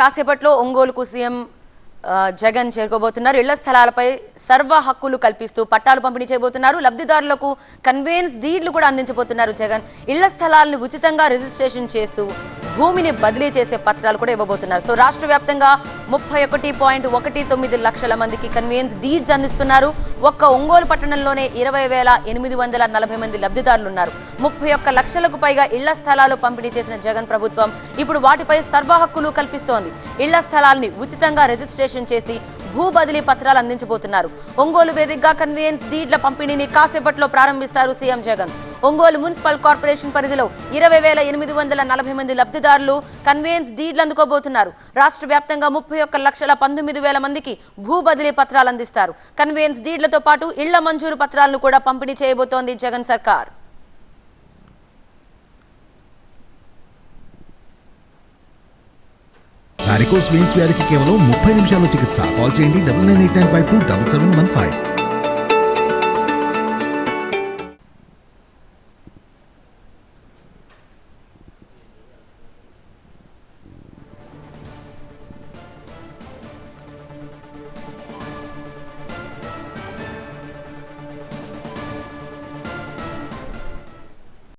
కాసేపట్లో ఒంగోలుకు సీఎం జగన్ చేరుకోబోతున్నారు. ఇళ్ళ స్థలాలపై సర్వ హక్కులు కల్పిస్తూ పట్టాలు పంపిణీ చేయబోతున్నారు. లబ్ధిదారులకు కన్వేన్స్ డీడ్లు కూడా అందించబోతున్నారు జగన్. ఇళ్ళ స్థలాలను ఉచితంగా రిజిస్ట్రేషన్ చేస్తూ భూమిని బదిలీ చేసే పత్రాలు కూడా ఇవ్వబోతున్నారు. సో రాష్ట్ర వ్యాప్తంగా ముప్పై ఒకటి పాయింట్ ఒకటి తొమ్మిది లక్షల మందికి కన్వేన్స్ డీడ్స్ అందిస్తున్నారు. ఒక్క ఒంగోలు పట్టణంలోనే ఇరవై వేల ఎనిమిది వందల నలభై మంది లబ్ధిదారులు ఉన్నారు ముప్పై ఒక్క లక్షలకు పైగా ఇళ్ళ స్థలాలు పంపిణీ చేసిన జగన్ ప్రభుత్వం ఇప్పుడు వాటిపై సర్వ హక్కులు కల్పిస్తోంది. ఇళ్ళ స్థలాల్ని ఉచితంగా రిజిస్ట్రేషన్ చేసి భూ బదిలీ పత్రాలు అందించబోతున్నారు. ఒంగోలు వేదికగా కన్వేయన్స్ డీడ్ల పంపిణీని కాసేపట్లో ప్రారంభిస్తారు CM Jagan. Ongole municipal corporation పరిధిలో ఇరవై వేల ఎనిమిది వందల నలభై మంది లబ్ధిదారులు కన్వేయన్స్ డీడ్లు అందుకోబోతున్నారు. రాష్ట్ర వ్యాప్తంగా ముప్పై ఒక్క లక్షల పంతొమ్మిది వేల మందికి భూ బదిలీ పత్రాలు అందిస్తారు. కన్వేయన్స్ డీడ్లతో పాటు ఇళ్ళ మంజూరు పత్రాలను కూడా పంపిణీ చేయబోతోంది జగన్ సర్కార్. వారికోస్ వెయిన్స్ వ్యాధికి కేవలం ముప్పై నిమిషాల్లో చికిత్స. కాల్ చేయండి double nine eight nine five two double seven one five.